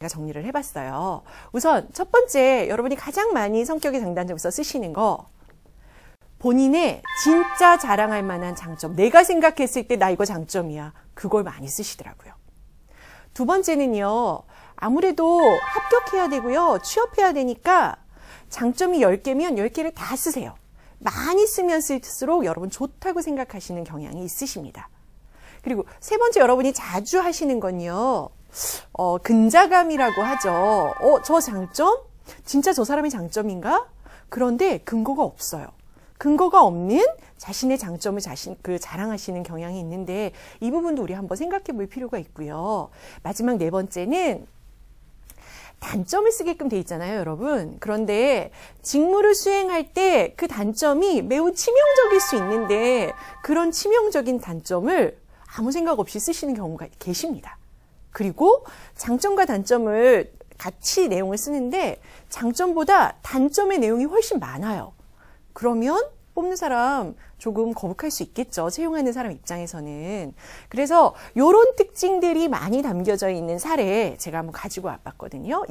제가 정리를 해봤어요. 우선 첫 번째 여러분이 가장 많이 성격의 장단점에서 쓰시는 거 본인의 진짜 자랑할 만한 장점 내가 생각했을 때 나 이거 장점이야 그걸 많이 쓰시더라고요. 두 번째는요 아무래도 합격해야 되고요 취업해야 되니까 장점이 10개면 10개를 다 쓰세요. 많이 쓰면 쓸수록 여러분 좋다고 생각하시는 경향이 있으십니다. 그리고 세 번째 여러분이 자주 하시는 건요. 어, 근자감이라고 하죠. 어, 저 장점? 진짜 저 사람이 장점인가? 그런데 근거가 없어요. 근거가 없는 자신의 장점을 자신 그 자랑하시는 경향이 있는데 이 부분도 우리 한번 생각해 볼 필요가 있고요. 마지막 네 번째는 단점을 쓰게끔 돼 있잖아요, 여러분. 그런데 직무를 수행할 때 그 단점이 매우 치명적일 수 있는데 그런 치명적인 단점을 아무 생각 없이 쓰시는 경우가 계십니다. 그리고 장점과 단점을 같이 내용을 쓰는데 장점보다 단점의 내용이 훨씬 많아요. 그러면 뽑는 사람 조금 거북할 수 있겠죠. 채용하는 사람 입장에서는. 그래서 이런 특징들이 많이 담겨져 있는 사례 제가 한번 가지고 와봤거든요.